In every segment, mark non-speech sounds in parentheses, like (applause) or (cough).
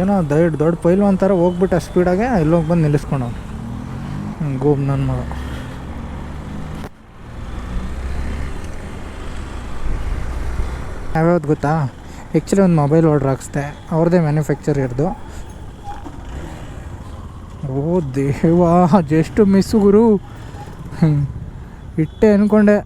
ಏನೋ ದಯಡ್ ದೊಡ್ಡ ಪೈಲು ಅಂತಾರೆ, ಹೋಗ್ಬಿಟ್ಟು ಸ್ಪೀಡಾಗೆ ಇಲ್ಲೋಗಿ ಬಂದು ನಿಲ್ಲಿಸ್ಕೊಂಡು ಗೋಬ್ ನನ್ನ ಮಗ. ಯಾವ್ಯಾವ್ದು ಗೊತ್ತಾ? ಆ್ಯಕ್ಚುಲಿ ಒಂದು ಮೊಬೈಲ್ ಆರ್ಡ್ರ್ ಹಾಕ್ಸ್ದೆ. ಅವ್ರದ್ದೇ ಮ್ಯಾನುಫ್ಯಾಕ್ಚರ್ ಇರೋದು. ಓ ದೇವಾ ಜಸ್ಟ್ ಮಿಸ್ಸು ಗುರು. ಇಟ್ಟೆ ಅಂದ್ಕೊಂಡೆ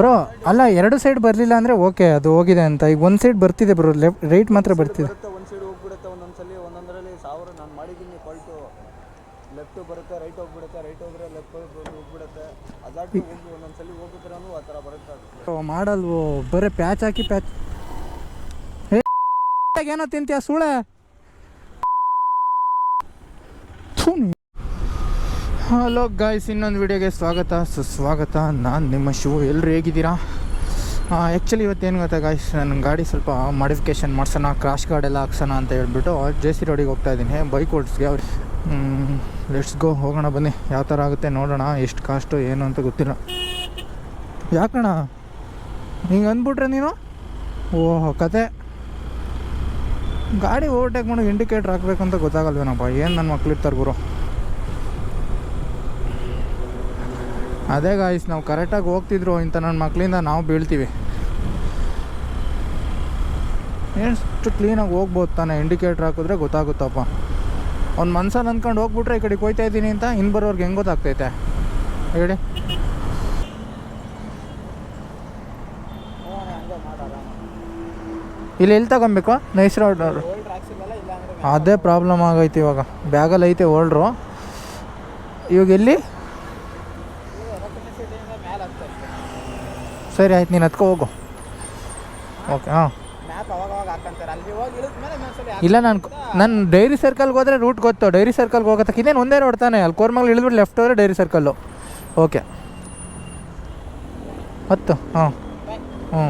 ಬ್ರೋ ಅಲ್ಲ ಎರಡು ಸೈಡ್ ಬರಲಿಲ್ಲ ಅಂದರೆ ಓಕೆ ಅದು ಹೋಗಿದೆ ಅಂತ. ಈಗ ಒಂದು ಸೈಡ್ ಬರ್ತಿದೆ ಬ್ರೋ ಲೆಫ್ಟ್ ರೈಟ್ ಮಾತ್ರ ಬರ್ತಿದೆ. ಒಂದು ಸೈಡ್ ಹೋಗ್ಬಿಡುತ್ತೆ ಒಂದೊಂದ್ಸಲಿ ಒಂದೊಂದರಲ್ಲಿ ಸಾವಿರ ನಾನು ಮಾಡಿದ್ದೀನಿ ಫಾಲ್ಟು ಲೆಫ್ಟ್ ಬರುತ್ತೆ ರೈಟ್ ಹೋಗ್ಬಿಡುತ್ತೆ ರೈಟ್ ಹೋದ್ರೆ ಲೆಫ್ಟ್ ಹೋಗ್ಬಿಡುತ್ತೆ. ಅದಾಟಿ ಹೋಗಿ ಆ ಥರ ಬರುತ್ತೆ ಮಾಡಲ್ವು ಬರೀ ಪ್ಯಾಚ್ ಹಾಕಿ ಪ್ಯಾಚ್ ಏನೋ ತಿಂತೀಯ ಸುಳೆ ಹಲೋ ಗಾಯ್ಸ್ ಇನ್ನೊಂದು ವಿಡಿಯೋಗೆ ಸ್ವಾಗತ. ಸುಸ್ವಾಗತ. ನಾನು ನಿಮ್ಮ ಶೂ ಎಲ್ಲರೂ ಹೇಗಿದ್ದೀರಾ? ಆ್ಯಕ್ಚುಲಿ ಇವತ್ತೇನು ಗೊತ್ತಾ ಗಾಯ್ಸ್ ನನ್ನ ಗಾಡಿ ಸ್ವಲ್ಪ ಮಾಡಿಫಿಕೇಷನ್ ಮಾಡ್ಸೋಣ ಕ್ರಾಶ್ ಗಾರ್ಡ್ ಎಲ್ಲ ಹಾಕ್ಸೋಣ ಅಂತ ಹೇಳ್ಬಿಟ್ಟು ಜೆ ಸಿ ರೋಡಿಗೆ ಹೋಗ್ತಾ ಇದ್ದೀನಿ. ಬೈಕ್ ಓಡಿಸ್ಗೆ ಅವ್ರು. ಲೆಟ್ಸ್ ಗೋ ಹೋಗೋಣ ಬನ್ನಿ. ಯಾವ ಥರ ಆಗುತ್ತೆ ನೋಡೋಣ, ಎಷ್ಟು ಕಾಸ್ಟು ಏನು ಅಂತ ಗೊತ್ತಿಲ್ಲ. ಯಾಕಣ ಹಿಂಗೆ ಅಂದ್ಬಿಟ್ರೆ ನೀನು? ಓಹೋ, ಕತೆ. ಗಾಡಿ ಓವರ್ಟೇಕ್ ಮಾಡೋಕೆ ಇಂಡಿಕೇಟ್ರ್ ಹಾಕ್ಬೇಕಂತ ಗೊತ್ತಾಗಲ್ವೇನಪ್ಪ? ಏನು ನನ್ನ ಮಕ್ಳಿರ್ತಾರೆ ಗುರು? ಅದೇ ಗಾಯ್ಸ್ ನಾವು ಕರೆಕ್ಟಾಗಿ ಹೋಗ್ತಿದ್ರು ಇಂಥ ನನ್ನ ಮಕ್ಕಳಿಂದ ನಾವು ಬೀಳ್ತೀವಿ. ಎಷ್ಟು ಕ್ಲೀನಾಗಿ ಹೋಗ್ಬೋದು ತಾನೆ ಇಂಡಿಕೇಟ್ರ್ ಹಾಕಿದ್ರೆ ಗೊತ್ತಾಗುತ್ತಪ್ಪ. ಅವ್ನು ಮನ್ಸಲ್ಲಿ ಅಂದ್ಕೊಂಡು ಹೋಗ್ಬಿಟ್ರೆ ಈ ಕಡೆ ಹೋಯ್ತಾ ಇದ್ದೀನಿ ಅಂತ ಇನ್ನು ಬರೋರ್ಗೆ ಹೆಂಗೆ ಗೊತ್ತಾಗ್ತೈತೆ? ಹೇಳಿ. ಇಲ್ಲಿ ಎಲ್ಲಿ ತಗೊಬೇಕು? ನೈಸ್ ರೋಡ್ ಅದೇ ಪ್ರಾಬ್ಲಮ್ ಆಗೈತೆ ಇವಾಗ. ಬ್ಯಾಗಲ್ಲಿ ಐತೆ ಓಲ್ಡ್ರು ಇವಾಗ ಎಲ್ಲಿ? ಸರಿ ಆಯ್ತು ನೀನು ಹತ್ಕೊ ಹೋಗು. ಓಕೆ ಹಾಂ. ಇಲ್ಲ ನಾನು ನನ್ನ ಡೈರಿ ಸರ್ಕಲ್ಗೆ ಹೋದ್ರೆ ರೂಟ್ ಗೊತ್ತು. ಡೈರಿ ಸರ್ಕಲ್ಗೆ ಹೋಗೋತಕ್ಕೆ ಇನ್ನೇನು ಒಂದೇ ರೋಡ್ ತಾನೆ? ಅಲ್ಲಿ ಕೋರ್ಮಂಗ್ಳು ಇಳಿದ್ಬಿಟ್ಟು ಲೆಫ್ಟ್ ಹೋದರೆ ಡೈರಿ ಸರ್ಕಲ್ಲು ಓಕೆ ಹತ್ತು ಹಾಂ. ಹ್ಞೂ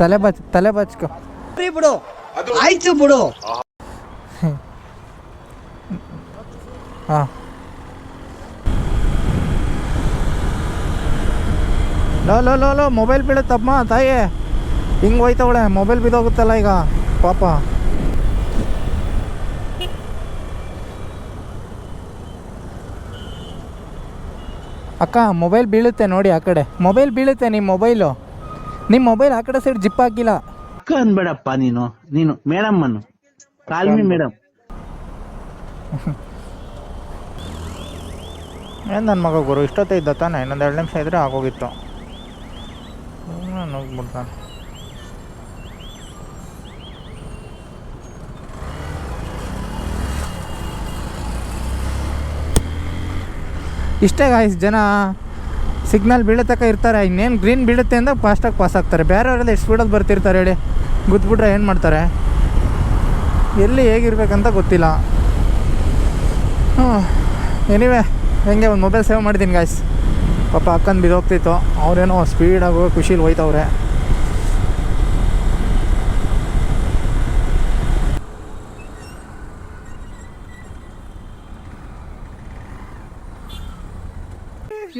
ತಲೆ ಬಚ್ ತಲೆ ಬಚ್ಕೊ. ಬಿಡು. ಆಯ್ತು ಬಿಡು. ಹಾಂ. ಲೋ ಲೋ ಲೋ ಲೋ ಮೊಬೈಲ್ ಬೀಳುತ್ತಮ್ಮ ತಾಯಿ. ಹಿಂಗೆ ಹೋಯ್ತವಳೆ ಮೊಬೈಲ್ ಬಿದ್ದೋಗುತ್ತಲ್ಲ ಈಗ ಪಾಪ. ಅಕ್ಕ ಮೊಬೈಲ್ ಬೀಳುತ್ತೆ ನೋಡಿ ಆ ಕಡೆ. ಮೊಬೈಲ್ ಬೀಳುತ್ತೆ ನಿಮ್ಮ ಮೊಬೈಲು ನಿಮ್ಮ ಮೊಬೈಲ್ ಆ ಕಡೆ ಸೈಡ್ ಜಿಪ್ ಹಾಕಿಲ್ಲ. ಅಕ್ಕ ಅನ್ಬೇಡಪ್ಪ ನೀನು ನೀನು ಮೇಡಮ್ ಅನ್ನು ಕಾಲ್ಮಿ. ಮೇಡಮ್. ಏನು ನನ್ನ ಮಗ ಗುರು ಇಷ್ಟೊತ್ತೇ ಇದ್ದ ತಾನೆ ಇನ್ನೊಂದು ಎರಡು ನಿಮಿಷ ಇದ್ರೆ ಆಗೋಗಿತ್ತು. ಹೋಗ್ಬಿಡ್ತಾನೆ ಇಷ್ಟೇ ಗಾಯ್ಸ್ ಜನ ಸಿಗ್ನಲ್ ಬೀಳತಕ್ಕ ಇರ್ತಾರೆ, ಇನ್ನೇನು ಗ್ರೀನ್ ಬೀಳುತ್ತೆ ಅಂತ ಫಾಸ್ಟಾಗಿ ಪಾಸ್ ಆಗ್ತಾರೆ. ಬೇರೆಯವರೆಲ್ಲ ಎಷ್ಟು ಸ್ಪೀಡಲ್ಲಿ ಬರ್ತಿರ್ತಾರೆ ಹೇಳಿ, ಗುದ್ಬಿಟ್ರೆ ಏನು ಮಾಡ್ತಾರೆ? ಎಲ್ಲಿ ಹೇಗಿರ್ಬೇಕಂತ ಗೊತ್ತಿಲ್ಲ. ಹ್ಞೂ ಎನಿವೆ ಹೆಂಗೆ ಒಂದು ಮೊಬೈಲ್ ಸೇವ್ ಮಾಡಿದ್ದೀನಿ ಗಾಯ್ಸ್ ಪಾಪ ಅಕ್ಕನ ಬಿದ್ದೋಗ್ತಿತ್ತು. ಅವ್ರೇನೋ ಸ್ಪೀಡಾಗಿ ಹೋಗಿ ಖುಷಿಲಿ ಹೋಯ್ತವ್ರೆ.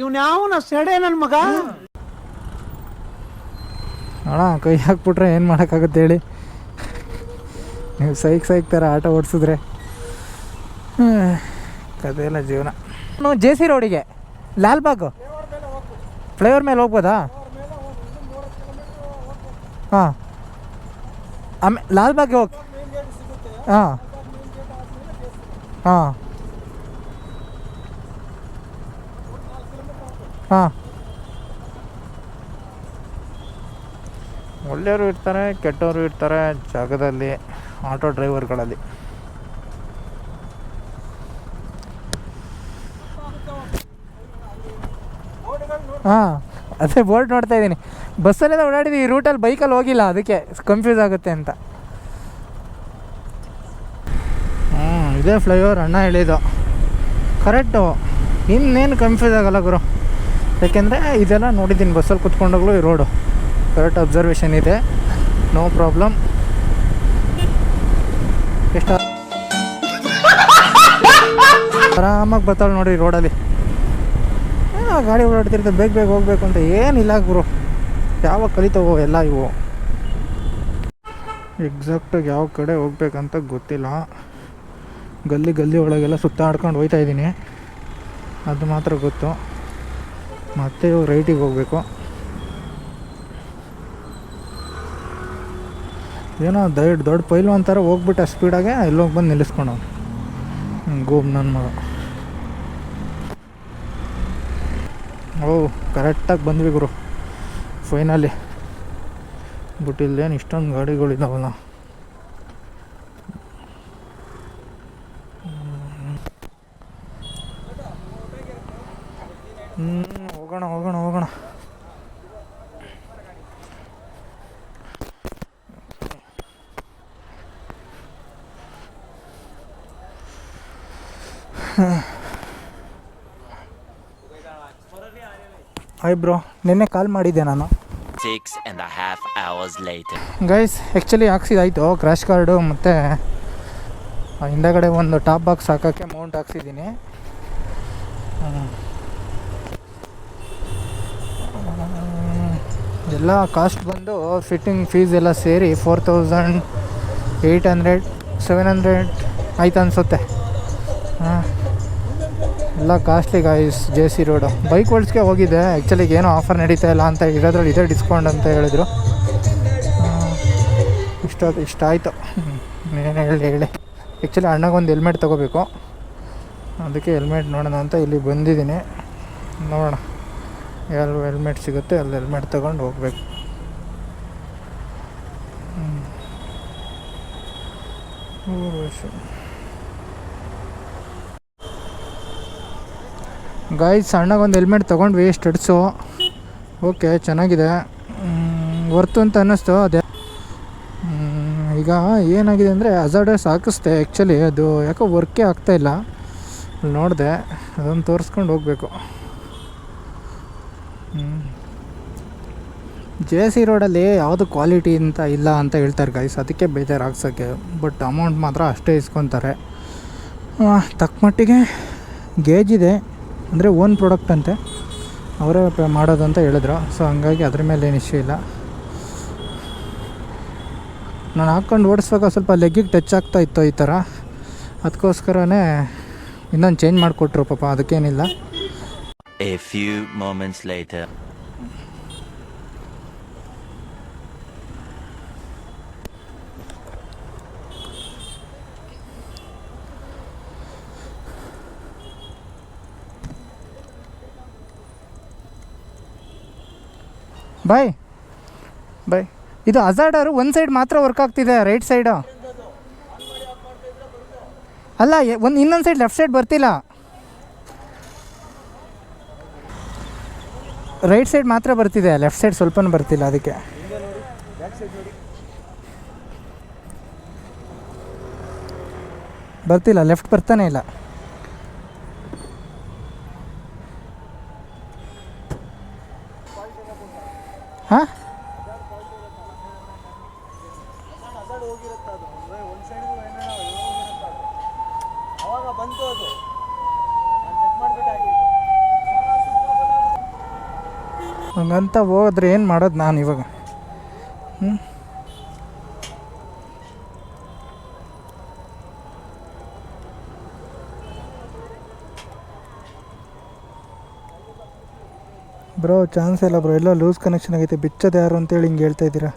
ಇವ್ನ ಸೆಡೆ ನನ್ನ ಮಗ? ಅಣ್ಣ ಕೈ ಹಾಕ್ಬಿಟ್ರೆ ಏನು ಮಾಡೋಕ್ಕಾಗುತ್ತೆ ಹೇಳಿ. ನೀವು ಸೈಕ್ ಸೈಕ್ ಥರ ಆಟ ಓಡಿಸಿದ್ರೆ. ಎಲ್ಲ ಜೀವನ. ನಾವು ಜೆ ಸಿ ರೋಡಿಗೆ ಲಾಲ್ಬಾಗ್ ಫ್ಲೈಓವರ್ ಮೇಲೆ ಹೋಗ್ಬೋದಾ ಹಾಂ ಆಮೇ ಲಾಲ್ಬಾಗ್ಗೆ ಹೋಗಿ ಹಾಂ ಹಾಂ ಹಾಂ ಒಳ್ಳೆಯವರು ಇರ್ತಾರೆ ಕೆಟ್ಟವರು ಇರ್ತಾರೆ ಜಾಗದಲ್ಲಿ ಆಟೋ ಡ್ರೈವರ್ಗಳಲ್ಲಿ ಹಾಂ, ಅದೇ ಬೋರ್ಡ್ ನೋಡ್ತಾ ಇದ್ದೀನಿ. ಬಸ್ಸಲ್ಲೆಲ್ಲ ಓಡಾಡಿದ್ವಿ, ಈ ರೂಟಲ್ಲಿ ಬೈಕಲ್ಲಿ ಹೋಗಿಲ್ಲ, ಅದಕ್ಕೆ ಕನ್ಫ್ಯೂಸ್ ಆಗುತ್ತೆ ಅಂತ. ಹ್ಞೂ ಇದೇ ಫ್ಲೈಓವರ್ ಅಣ್ಣ ಹೇಳಿದ್ದು. ಕರೆಕ್ಟು ಇನ್ನೇನು ಕನ್ಫ್ಯೂಸ್ ಆಗಲ್ಲ ಗುರು. ಯಾಕೆಂದರೆ ಇದೆಲ್ಲ ನೋಡಿದ್ದೀನಿ ಬಸ್ಸಲ್ಲಿ ಕುತ್ಕೊಂಡೋಗ್ಲು ಈ ರೋಡು ಕರೆಕ್ಟ್ ಅಬ್ಸರ್ವೇಷನ್ ಇದೆ. ನೋ ಪ್ರಾಬ್ಲಮ್ ಎಷ್ಟು (laughs) ಆರಾಮಾಗಿ ಬರ್ತಾಳೆ ನೋಡಿ ರೋಡಲ್ಲಿ ಗಾಡಿ ಓಡಾಡ್ತಿರ್ತವೆ ಬೇಗ ಬೇಗ ಹೋಗ್ಬೇಕು ಅಂತ ಏನಿಲ್ಲ ಗುರು. ಯಾವಾಗ ಕಲಿತವೋ ಎಲ್ಲ ಇವು. ಎಕ್ಸಾಕ್ಟಾಗಿ ಯಾವ ಕಡೆ ಹೋಗ್ಬೇಕಂತ ಗೊತ್ತಿಲ್ಲ. ಗಲ್ಲಿ ಗಲ್ಲಿ ಒಳಗೆಲ್ಲ ಸುತ್ತಾಡ್ಕೊಂಡು ಹೋಯ್ತಾ ಇದ್ದೀನಿ. ಅದು ಮಾತ್ರ ಗೊತ್ತು. ಮತ್ತೆ ಇವಾಗ ರೈಟಿಗೆ ಹೋಗಬೇಕು. ಏನೋ ದೊಡ್ಡ ದೊಡ್ಡ ಪೈಲು ಅಂತಾರೆ ಹೋಗ್ಬಿಟ್ಟು ಸ್ಪೀಡಾಗೆ ಎಲ್ಲೋಗಿ ಬಂದು ನಿಲ್ಲಿಸ್ಕೊಂಡು ಗೋಬ್ ನನ್ನ ಮಗ. ಓ ಕರೆಕ್ಟಾಗಿ ಬಂದ್ವಿ ಗುರು. ಫೈನಲಿ ಬಟ್ ಇಲ್ಲೇನು ಇಷ್ಟೊಂದು ಗಾಡಿಗಳಿದಾವಲ್ಲ. ಹ್ಞೂ ಹೋಗೋಣ ಹೋಗೋಣ ಹೋಗೋಣ. ಹಾಯ್ ಬ್ರೋ ನಿನ್ನೆ ಕಾಲ್ ಮಾಡಿದ್ದೆ ನಾನು. Six and half hours light guys actually ಹಾಕ್ಸಿದಾಯ್ತು. Crash card ಮತ್ತು ಹಿಂದಗಡೆ ಒಂದು ಟಾಪ್ ಬಾಕ್ಸ್ ಹಾಕೋಕ್ಕೆ ಮೌಂಟ್ ಹಾಕ್ಸಿದ್ದೀನಿ. ಎಲ್ಲ ಕಾಸ್ಟ್ ಬಂದು ಫಿಟ್ಟಿಂಗ್ ಫೀಸ್ ಎಲ್ಲ ಸೇರಿ four thousand eight hundred seven hundred ಆಯ್ತು ಅನಿಸುತ್ತೆ. ಹಾಂ. ಎಲ್ಲ costly guys J C road bike ಓಡಿಸ್ಕೆ ಹೋಗಿದ್ದೆ. ಆ್ಯಕ್ಚುಲಿ ಏನೋ ಆಫರ್ ನಡೀತಾ ಇಲ್ಲ ಅಂತ ಇರೋದ್ರಲ್ಲಿ ಇದೇ ಡಿಸ್ಕೌಂಟ್ ಅಂತ ಹೇಳಿದ್ರು. ಇಷ್ಟ ಇಷ್ಟ ಆಯಿತು. ಏನು ಹೇಳಿ ಹೇಳಿ. ಆ್ಯಕ್ಚುಲಿ ಅಣ್ಣಗೊಂದು ಹೆಲ್ಮೆಟ್ ತೊಗೋಬೇಕು. ಅದಕ್ಕೆ ಹೆಲ್ಮೆಟ್ ನೋಡೋಣ ಅಂತ ಇಲ್ಲಿ ಬಂದಿದ್ದೀನಿ. ನೋಡೋಣ. ಎಲ್ಲಿ ಹೆಲ್ಮೆಟ್ ಸಿಗುತ್ತೆ ಅಲ್ಲಿ ಹೆಲ್ಮೆಟ್ ತೊಗೊಂಡು ಹೋಗ್ಬೇಕು. ಹ್ಮ್. ಗಾಯ್ಸ್ ಸಣ್ಣಗೊಂದು ಹೆಲ್ಮೆಟ್ ತೊಗೊಂಡ್ವಿ ಸ್ಟಡ್ಸು ಓಕೆ ಚೆನ್ನಾಗಿದೆ. ವರ್ತು ಅಂತ ಅನ್ನಿಸ್ತು, ಅದೇ. ಈಗ ಏನಾಗಿದೆ ಅಂದರೆ ಅಜಾಡಸ್ ಹಾಕಿಸ್ದೆ ಆ್ಯಕ್ಚುಲಿ ಅದು ಯಾಕೋ ವರ್ಕೇ ಆಗ್ತಾಯಿಲ್ಲ ನೋಡಿದೆ ಅದನ್ನು ತೋರಿಸ್ಕೊಂಡು ಹೋಗಬೇಕು. ಜೆ ಸಿ ರೋಡಲ್ಲಿ ಯಾವುದು ಕ್ವಾಲಿಟಿ ಅಂತ ಇಲ್ಲ ಅಂತ ಹೇಳ್ತಾರೆ ಗೈಸ್ ಅದಕ್ಕೆ ಬೇಜಾರು ಹಾಕ್ಸೋಕ್ಕೆ ಬಟ್ ಅಮೌಂಟ್ ಮಾತ್ರ ಅಷ್ಟೇ ಇಸ್ಕೊತಾರೆ. ತಕ್ಕ ಮಟ್ಟಿಗೆ ಗೇಜ್ ಇದೆ. ಅಂದರೆ ಓನ್ ಪ್ರಾಡಕ್ಟ್ ಅಂತೆ. ಅವರೇ ಮಾಡೋದು ಅಂತ ಹೇಳಿದ್ರು. ಸೊ ಹಂಗಾಗಿ ಅದ್ರ ಮೇಲೆ ಏನು ಇಶ್ಯೂ ಇಲ್ಲ. ನಾನು ಹಾಕ್ಕೊಂಡು ಓಡಿಸ್ವಾಗ ಸ್ವಲ್ಪ ಲೆಗ್ಗಿಗೆ ಟಚ್ ಆಗ್ತಾ ಇತ್ತು ಈ ಥರ ಅದಕ್ಕೋಸ್ಕರನೇ ಇನ್ನೊಂದು ಚೇಂಜ್ ಮಾಡಿಕೊಟ್ರು ಪಾಪ, ಅದಕ್ಕೇನಿಲ್ಲ. ಬೈ ಬಾಯ್ ಇದು ಅಜಾಡರು ಒಂದು ಸೈಡ್ ಮಾತ್ರ ವರ್ಕ್ ಆಗ್ತಿದೆ ರೈಟ್ ಸೈಡು ಅಲ್ಲ ಒಂದು ಇನ್ನೊಂದು ಸೈಡ್ ಲೆಫ್ಟ್ ಸೈಡ್ ಬರ್ತಿಲ್ಲ. ರೈಟ್ ಸೈಡ್ ಮಾತ್ರ ಬರ್ತಿದೆ ಲೆಫ್ಟ್ ಸೈಡ್ ಸ್ವಲ್ಪ ಬರ್ತಿಲ್ಲ ಅದಕ್ಕೆ. ಬರ್ತಿಲ್ಲ ಲೆಫ್ಟ್ ಬರ್ತಾನೆ ಇಲ್ಲ ಹಾಂ ಅದಾಡ್ ಹೋಗಿರುತ್ತೆ ಅದು ಅಂದ್ರೆ ಒಂದು ಸೈಡ್ಗೂ ಏನೇನೋ ಹೋಗಿರುತ್ತೆ ಅದು ಅವಾಗ ಬಂತು ಅದು ನಾನು ಚೆಕ್ ಮಾಡಿಬಿಟ್ಟಾಗಿತ್ತು ಹಂಗಂತ ಹೋದ್ರೆ ಏನು ಮಾಡೋದು ನಾನು ಇವಾಗ? ಹ್ಞೂ ಬ್ರೋ ಚಾನ್ಸ್ ಇಲ್ಲ ಬ್ರೋ. ಎಲ್ಲ ಲೂಸ್ ಕನೆಕ್ಷನ್ ಆಗೈತೆ. ಬಿಚ್ಚೋದು ಯಾರು ಅಂತೇಳಿ ಹಿಂಗೆ ಹೇಳ್ತಾ ಇದ್ದೀರಾ?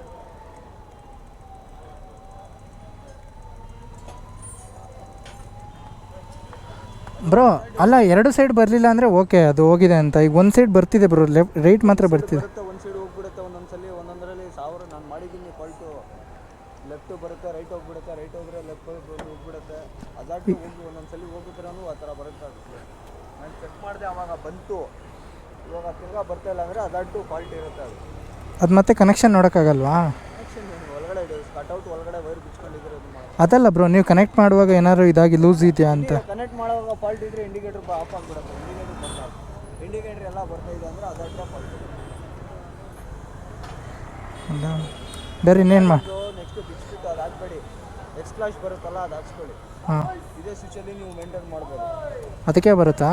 ಬ್ರೋ ಅಲ್ಲ ಎರಡು ಸೈಡ್ ಬರಲಿಲ್ಲ ಅಂದರೆ ಓಕೆ ಅದು ಹೋಗಿದೆ ಅಂತ. ಈಗ ಒಂದು ಸೈಡ್ ಬರ್ತಿದೆ ಬ್ರೋ ಲೆಫ್ಟ್ ರೈಟ್ ಮಾತ್ರ ಬರ್ತಿದೆ. ಒಂದು ಸೈಡ್ ಹೋಗ್ಬಿಡುತ್ತೆ ಒಂದೊಂದ್ಸಲಿ ಒಂದೊಂದರಲ್ಲಿ ಸಾವಿರ ನಾನು ಮಾಡಿದ್ದೀನಿ ಫಾಲ್ಟು ಲೆಫ್ಟ್ ಬರುತ್ತೆ ರೈಟ್ ಹೋಗ್ಬಿಡುತ್ತೆ ರೈಟ್ ಹೋದ್ರೆ ಲೆಫ್ಟ್ ಹೋಗ್ಬಿಡುತ್ತೆ. ಅದಾಟ್ಟು ಹೋಗಿ ಒಂದೊಂದ್ಸಲಿ ಹೋಗಿದ್ರೂ ಆ ಥರ ಬರುತ್ತೆ ಅದು. ನಾನು ಚೆಕ್ ಮಾಡಿದೆ ಅವಾಗ ಬಂತು. ಇವಾಗ ತಿರ್ಗಾ ಬರ್ತಾ ಇಲ್ಲ ಅಂದರೆ ಅದಾಟ್ಟು ಫಾಲ್ಟ್ ಇರುತ್ತೆ ಅದು. ಅದು ಮತ್ತೆ ಕನೆಕ್ಷನ್ ನೋಡೋಕ್ಕಾಗಲ್ವಾ? ಒಳಗಡೆ ಕಟ್ಔಟ್ ಒಳಗಡೆ ವೈರ್ ಬಿಚ್ಕೊಂಡಿದ್ರೆ ಅದಲ್ಲ ಬ್ರೋ ನೀವು ಕನೆಕ್ಟ್ ಮಾಡುವಾಗ ಏನಾದ್ರು ಇದಾಗಿ ಲೂಸ್ ಇದೆಯಾ ಅಂತ? ಕನೆಕ್ಟ್ ಮಾಡುವಾಗ ಫಾಲ್ಟ್ ಇದ್ರೆ ಇಂಡಿಕೇಟರ್ ಆಫ್ ಆಗಿಬಿಡುತ್ತೆ. ಇಂಡಿಕೇಟರ್ ಬರ್ತಾ ಇಂಡಿಕೇಟರ್ ಎಲ್ಲ ಬರ್ತಾ ಇದೆ ಅಂದರೆ ಅದರ ಫಾಲ್ಟ್ ಇದೆ ಬೇರೆ ಇನ್ನೇನು ಮಾ ನೆಕ್ಸ್ಟ್ ಬಿಚ್ಬಿಟ್ಟು ಅದು ಹಾಕ್ಬೇಡಿ. ಎಕ್ಸ್ ಫ್ಲಾಶ್ ಬರುತ್ತಲ್ಲ ಅದು ಹಾಕ್ಸ್ಕೊಳ್ಳಿ. ಹಾಂ. ಇದೇ ಸ್ವಿಚಲ್ಲಿ ನೀವು ಮೇಂಟೈನ್ ಮಾಡ್ಬೋದು. ಅದಕ್ಕೆ ಬರುತ್ತಾ?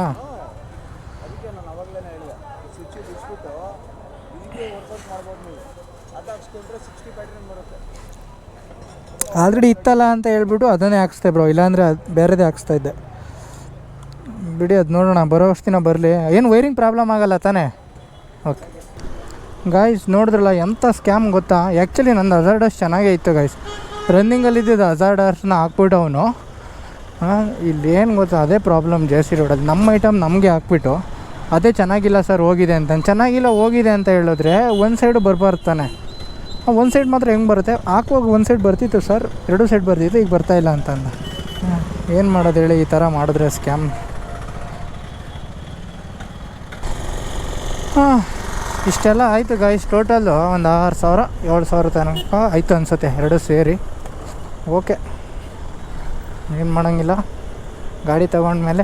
ಅದಕ್ಕೆ ನಾನು ಅವಾಗಲೇ ಹೇಳಿದೆ. ಸ್ವಿಚ್ ಬಿಚ್ಬಿಟ್ಟು ಇದಕ್ಕೆ ವರ್ಕೌಟ್ ಮಾಡ್ಬೋದು ನೀವು. ಅದು ಹಾಕ್ಸ್ಕೊಂಡ್ರೆ ಸಿಕ್ಸ್ಟಿ ಪ್ಯಾಟ್ರನ್ ಬರುತ್ತೆ. ಆಲ್ರೆಡಿ ಇತ್ತಲ್ಲ ಅಂತ ಹೇಳ್ಬಿಟ್ಟು ಅದನ್ನೇ ಹಾಕ್ಸ್ತೆ ಬ್ರೋ ಇಲ್ಲಾಂದರೆ ಬೇರೆದೇ ಹಾಕ್ಸ್ತಾ ಇದ್ದೆ. ಬಿಡಿ, ಅದು ನೋಡೋಣ. ಬರೋ ಅಷ್ಟಿನ ಬರಲಿ. ಏನು ವೈರಿಂಗ್ ಪ್ರಾಬ್ಲಮ್ ಆಗಲ್ಲ ತಾನೇ? ಓಕೆ ಗಾಯ್ಸ್ ನೋಡಿದ್ರಲ್ಲ ಎಂಥ ಸ್ಕ್ಯಾಮ್ ಗೊತ್ತಾ? ಆ್ಯಕ್ಚುಲಿ ನಂದು ಹಜಾರ್ಡಸ್ ಚೆನ್ನಾಗೇ ಇತ್ತು ಗಾಯ್ಸ್ ರನ್ನಿಂಗಲ್ಲಿ ಇದ್ದಿದ್ದು ಹಜಾರ್ಡಸ್ನ ಹಾಕ್ಬಿಟ್ಟು ಅವನು. ಇಲ್ಲಿ ಏನು ಗೊತ್ತಾ? ಅದೇ ಪ್ರಾಬ್ಲಮ್ ಜೆ ಸಿ ರೋಡಲ್ಲಿ ನಮ್ಮ ಐಟಮ್ ನಮಗೆ ಹಾಕ್ಬಿಟ್ಟು. ಅದೇ ಚೆನ್ನಾಗಿಲ್ಲ ಸರ್ ಹೋಗಿದೆ ಅಂತ. ಚೆನ್ನಾಗಿಲ್ಲ, ಹೋಗಿದೆ ಅಂತ ಹೇಳಿದ್ರೆ ಒಂದು ಸೈಡು ಬರಬಾರ್ದು ತಾನೆ? ಒಂದು ಸೈಡ್ ಮಾತ್ರ ಹೆಂಗೆ ಬರುತ್ತೆ? ಹಾಕುವಾಗ ಒಂದು ಸೈಡ್ ಬರ್ತಿತ್ತು ಸರ್ ಎರಡು ಸೈಡ್ ಬರ್ತಿತ್ತು, ಈಗ ಬರ್ತಾ ಇಲ್ಲ ಅಂತ ಅಂದ. ಏನು ಮಾಡೋದು ಹೇಳಿ ಈ ಥರ ಮಾಡಿದ್ರೆ ಸ್ಕ್ಯಾಮ್ ಹಾಂ ಇಷ್ಟೆಲ್ಲ ಆಯಿತು ಗಾಯ್ಸ್ ಟೋಟಲ್ಲು ಒಂದು ಆರು ಸಾವಿರ, ಏಳು ಸಾವಿರ ತನಕ ಆಯಿತು ಅನಿಸುತ್ತೆ ಎರಡು ಸೇರಿ. ಓಕೆ ಏನು ಮಾಡೋಂಗಿಲ್ಲ. ಗಾಡಿ ತೊಗೊಂಡ್ಮೇಲೆ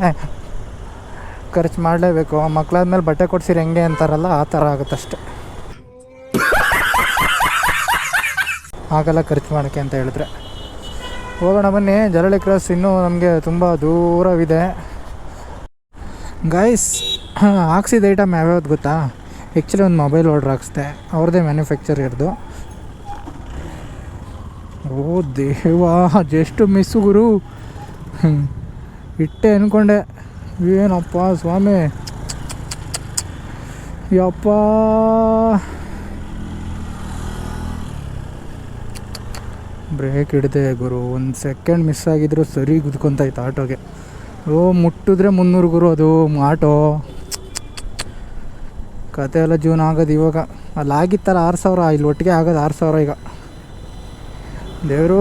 ಖರ್ಚು ಮಾಡಲೇಬೇಕು. ಮಕ್ಕಳಾದ್ಮೇಲೆ ಬಟ್ಟೆ ಕೊಡ್ಸಿರಿ ಹೆಂಗೆ ಅಂತಾರಲ್ಲ, ಆ ಥರ ಆಗುತ್ತಷ್ಟೆ ಆಗಲ್ಲ ಖರ್ಚು ಮಾಡೋಕ್ಕೆ ಅಂತ ಹೇಳಿದ್ರೆ. ಹೋಗೋಣ ಬನ್ನಿ. ಜರಳಿ ಕ್ರಾಸ್ ಇನ್ನೂ ನಮಗೆ ತುಂಬ ದೂರವಿದೆ. ಗೈಸ್ ಹಾಕ್ಸಿದ ಐಟಮ್ ಯಾವ್ಯಾವ್ದು ಗೊತ್ತಾ? ಆ್ಯಕ್ಚುಲಿ ಒಂದು ಮೊಬೈಲ್ ಆರ್ಡ್ರ್ ಹಾಕ್ಸ್ದೆ. ಅವ್ರದ್ದೇ ಮ್ಯಾನುಫ್ಯಾಕ್ಚರ್ ಇರೋದು. ಓ ದೇವಾ ಜಸ್ಟ್ ಮಿಸ್ಸು ಗುರು. ಇಟ್ಟೆ ಅಂದ್ಕೊಂಡೆ ಏನಪ್ಪ ಸ್ವಾಮಿ. ಯಪ್ಪ. ಬ್ರೇಕ್ ಹಿಡಿದೆ ಗುರು. ಒಂದು ಸೆಕೆಂಡ್ ಮಿಸ್ ಆಗಿದ್ರು ಸರಿ ಗುದ್ಕೊಂತಾಯ್ತು ಆಟೋಗೆ. ಓ, ಮುಟ್ಟಿದ್ರೆ ಮುನ್ನೂರು ಗುರು ಅದು, ಆಟೋ. ಕತೆ ಎಲ್ಲ ಜೀವನ ಆಗೋದು ಇವಾಗ. ಅಲ್ಲಿ ಆಗಿತ್ತಲ್ಲ ಆರು ಸಾವಿರ, ಇಲ್ಲಿ ಒಟ್ಟಿಗೆ ಆಗೋದು ಆರು ಸಾವಿರ ಈಗ. ದೇವರು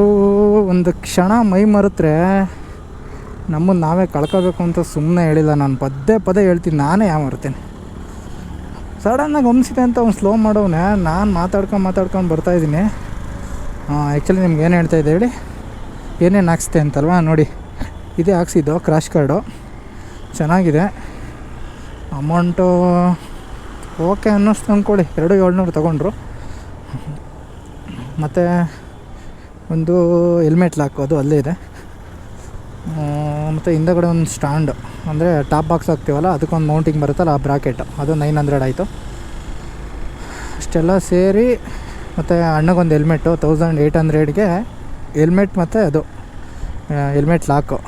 ಒಂದು ಕ್ಷಣ ಮೈ ಮರೆತ್ರೆ ನಮ್ಮನ್ನು ನಾವೇ ಕಳ್ಕೋಬೇಕು ಅಂತ ಸುಮ್ಮನೆ ಹೇಳಿಲ್ಲ. ನಾನು ಪದೇ ಪದೇ ಹೇಳ್ತೀನಿ, ನಾನೇ ಯಾವ ಮರ್ತೇನೆ. ಸಡನ್ನಾಗಿ ಗಮನಿಸಿದೆ ಅಂತ ಅವ್ನು ಸ್ಲೋ ಮಾಡೋನೆ ನಾನು ಮಾತಾಡ್ಕೊಂಡು ಮಾತಾಡ್ಕೊಂಡು ಬರ್ತಾಯಿದ್ದೀನಿ ಆ್ಯಕ್ಚುಲಿ ನಿಮ್ಗೆ ಏನು ಹೇಳ್ತಾ ಇದ್ದೆ ಹೇಳಿ? ಏನೇನು ಹಾಕ್ಸಿದೆ ಅಂತಲ್ವಾ? ನೋಡಿ, ಇದೇ ಹಾಕ್ಸಿದ್ದು ಕ್ರಾಶ್ ಕಾರ್ಡು ಚೆನ್ನಾಗಿದೆ. ಅಮೌಂಟು ಓಕೆ ಅನ್ನಿಸ್ತು ಅಂದ್ಕೊಳ್ಳಿ ಎರಡು ಏಳ್ನೂರು ತೊಗೊಂಡ್ರು. ಮತ್ತು ಒಂದು ಹೆಲ್ಮೆಟ್ ಹಾಕೋದು ಅಲ್ಲೇ ಇದೆ. ಮತ್ತು ಹಿಂದಗಡೆ ಒಂದು ಸ್ಟ್ಯಾಂಡ್. ಅಂದರೆ ಟಾಪ್ ಬಾಕ್ಸ್ ಹಾಕ್ತೀವಲ್ಲ, ಅದಕ್ಕೊಂದು ಮೌಂಟಿಂಗ್ ಬರುತ್ತಲ್ಲ, ಆ ಬ್ರಾಕೆಟ್. ಅದು ನೈನ್ ಹಂಡ್ರೆಡ್ ಆಯಿತು. ಅಷ್ಟೆಲ್ಲ ಸೇರಿ, ಮತ್ತು ಅಣ್ಣಗೊಂದು ಹೆಲ್ಮೆಟ್ಟು ತೌಸಂಡ್ ಏಯ್ಟ್ ಹಂಡ್ರೆಡ್ಗೆ ಹೆಲ್ಮೆಟ್ ಮತ್ತು ಅದು ಹೆಲ್ಮೆಟ್ ಲಾಕು.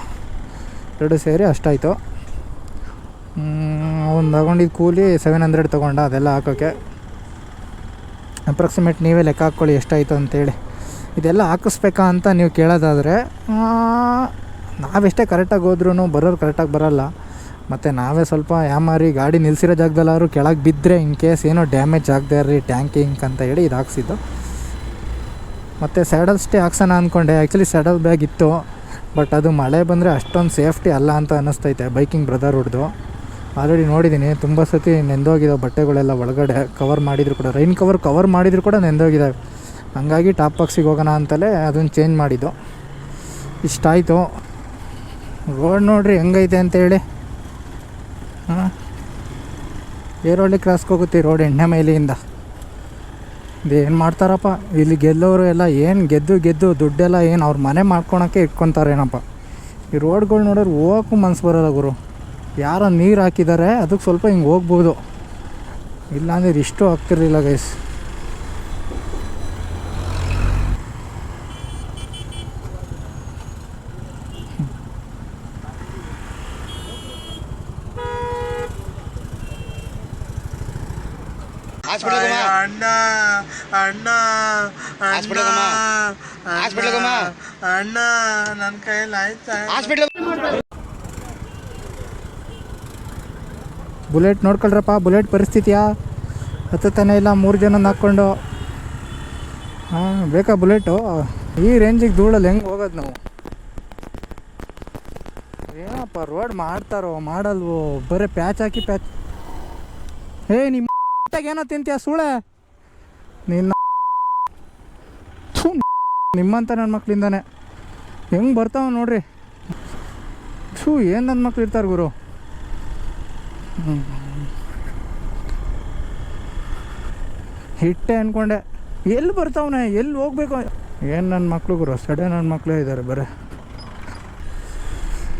ಎರಡು ಸೇರಿ ಅಷ್ಟಾಯಿತು. ಅವ್ನು ತಗೊಂಡಿದ್ದು ಕೂಲಿ ಸೆವೆನ್ ಹಂಡ್ರೆಡ್ ತೊಗೊಂಡ ಅದೆಲ್ಲ ಹಾಕೋಕ್ಕೆ ಅಪ್ರಾಕ್ಸಿಮೇಟ್ ನೀವೇ ಲೆಕ್ಕ ಹಾಕ್ಕೊಳ್ಳಿ ಎಷ್ಟಾಯಿತು ಅಂತೇಳಿ. ಇದೆಲ್ಲ ಹಾಕಿಸ್ಬೇಕಾ ಅಂತ ನೀವು ಕೇಳೋದಾದರೆ ನಾವೆಷ್ಟೇ ಕರೆಕ್ಟಾಗಿ ಹೋದ್ರೂ ಬರೋರು ಕರೆಕ್ಟಾಗಿ ಬರೋಲ್ಲ. ಮತ್ತು ನಾವೇ ಸ್ವಲ್ಪ ಯಾಮಾರಿ ಗಾಡಿ ನಿಲ್ಸಿರೋ ಜಾಗದಲ್ಲಾದ್ರು ಕೆಳಗೆ ಬಿದ್ದರೆ ಇನ್ ಕೇಸ್ ಏನೋ ಡ್ಯಾಮೇಜ್ ಆಗದೆ ರೀ ಟ್ಯಾಂಕಿಂಗ್ ಅಂತ ಹೇಳಿ ಇದು ಹಾಕ್ಸಿದ್ದು. ಮತ್ತು ಸ್ಯಾಡಲ್ ಸ್ಟೇ ಹಾಕ್ಸೋಣ ಅಂದ್ಕೊಂಡೆ ಆ್ಯಕ್ಚುಲಿ ಸ್ಯಾಡಲ್ ಬ್ಯಾಗ್ ಇತ್ತು ಬಟ್ ಅದು ಮಳೆ ಬಂದರೆ ಅಷ್ಟೊಂದು ಸೇಫ್ಟಿ ಅಲ್ಲ ಅಂತ ಅನ್ನಿಸ್ತೈತೆ ಬೈಕಿಂಗ್ ಬ್ರದರ್ಹುಡ್ದು ಆಲ್ರೆಡಿ ನೋಡಿದ್ದೀನಿ ತುಂಬ ಸತಿ ನೆಂದೋಗಿದ್ದಾವೆ ಬಟ್ಟೆಗಳೆಲ್ಲ ಒಳಗಡೆ ಕವರ್ ಮಾಡಿದ್ರು ಕೂಡ. ರೈನ್ ಕವರ್ ಕವರ್ ಮಾಡಿದ್ರು ಕೂಡ ನೆಂದೋಗಿದ್ದಾವೆ ಹಂಗಾಗಿ ಟಾಪ್ ಬಾಕ್ಸಿಗೆ ಹೋಗೋಣ ಅಂತಲೇ ಅದನ್ನು ಚೇಂಜ್ ಮಾಡಿದ್ದು. ಇಷ್ಟಾಯಿತು. ರೋಡ್ ನೋಡ್ರಿ ಹೆಂಗೈತೆ ಅಂತೇಳಿ ಹಾಂ? ಏರೋಳ್ಳಿ ಕ್ರಾಸ್ಗೆ ಹೋಗುತ್ತೆ ರೋಡ್ ಎಣ್ಣೆ ಮೈಲಿಯಿಂದ ಇದೇನು ಮಾಡ್ತಾರಪ್ಪ? ಇಲ್ಲಿ ಗೆಲ್ಲೋರು ಎಲ್ಲ ಏನು ಗೆದ್ದು ಗೆದ್ದು ದುಡ್ಡೆಲ್ಲ ಏನು ಅವ್ರ ಮನೆ ಮಾಡ್ಕೊಳಕ್ಕೆ ಇಟ್ಕೊತಾರೇನಪ್ಪ? ಈ ರೋಡ್ಗಳು ನೋಡೋರು ಹೋಗೋಕ್ಕೂ ಮನ್ಸು ಬರೋಲ್ಲ ಗುರು. ಯಾರೋ ನೀರು ಹಾಕಿದ್ದಾರೆ ಅದಕ್ಕೆ ಸ್ವಲ್ಪ ಹಿಂಗೆ ಹೋಗ್ಬೋದು. ಇಲ್ಲಾಂದ್ರೆ ಇಷ್ಟು ಆಗ್ತಿರಲಿಲ್ಲ ಗೈಸ್ ಅಣ್ಣ ಅಣ್ಣ ಅಣ್ಣ ಅಣ್ಣ ನನ್ನ ಕೈಯಲ್ಲಿ ಆಯ್ತಾ? ಬುಲೆಟ್ ನೋಡ್ಕೊಳ್ರಪ್ಪ, ಬುಲೆಟ್ ಪರಿಸ್ಥಿತಿಯಾ? ಹತ್ತತಾನೆ ಇಲ್ಲ, ಮೂರು ಜನ ಹಾಕ್ಕೊಂಡು. ಹಾಂ, ಬೇಕಾ ಬುಲೆಟು? ಈ ರೇಂಜಿಗೆ ಧೂಳಲ್ಲಿ ಹೆಂಗೆ ಹೋಗೋದು ನಾವು? ಏನಪ್ಪ, ರೋಡ್ ಮಾಡ್ತಾರೋ, ಮಾಡಲ್ವೋ? ಬರೀ ಪ್ಯಾಚ್ ಹಾಕಿ ಪ್ಯಾಚ್. ಏ, ನಿಮ್ಮ ಏನೋ ತಿಂತೀಯ ಸುಳೆ ನಿನ್ನ ನಿಮ್ಮಂತ ನನ್ನ ಮಕ್ಳಿಂದಾನೆ. ಹೆಂಗೆ ಬರ್ತಾವ ನೋಡ್ರಿ. ಶೂ ಏನು ನನ್ನ ಮಕ್ಳು ಇರ್ತಾರೆ ಗುರು? ಹಿಟ್ಟೆ ಅನ್ಕೊಂಡೆ. ಎಲ್ಲಿ ಬರ್ತಾವನೆ? ಎಲ್ಲಿ ಹೋಗ್ಬೇಕು? ಏನು ನನ್ನ ಮಕ್ಳು ಗುರು? ಸಡೆ ನನ್ನ ಮಕ್ಕಳೇ ಇದ್ದಾರೆ ಬರೇ.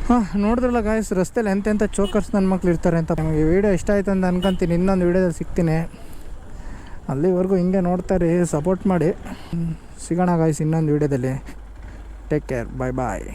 ಹಾಂ, ನೋಡಿದ್ರಲ್ಲ ಗಾಯಸ್ ರಸ್ತೆಲಿ ಎಂತೆಂಥ ಚೋಕರ್ಸ್ ನನ್ನ ಮಕ್ಳು ಇರ್ತಾರೆ ಅಂತ. ನಮಗೆ ವೀಡಿಯೋ ಇಷ್ಟ ಆಯ್ತು ಅಂತ ಅನ್ಕೊಂತೀನಿ. ಇನ್ನೊಂದು ವೀಡಿಯೋದಲ್ಲಿ ಸಿಗ್ತೀನಿ. ಅಲ್ಲಿವರೆಗೂ ಹಿಂಗೆ ನೋಡ್ತಾರೆ ಸಪೋರ್ಟ್ ಮಾಡಿ. ಸಿಗೋಣ ಗಾಯ್ಸ್ ಇನ್ನೊಂದು ವೀಡಿಯೋದಲ್ಲಿ ಟೇಕ್ ಕೇರ್ ಬಾಯ್ ಬಾಯ್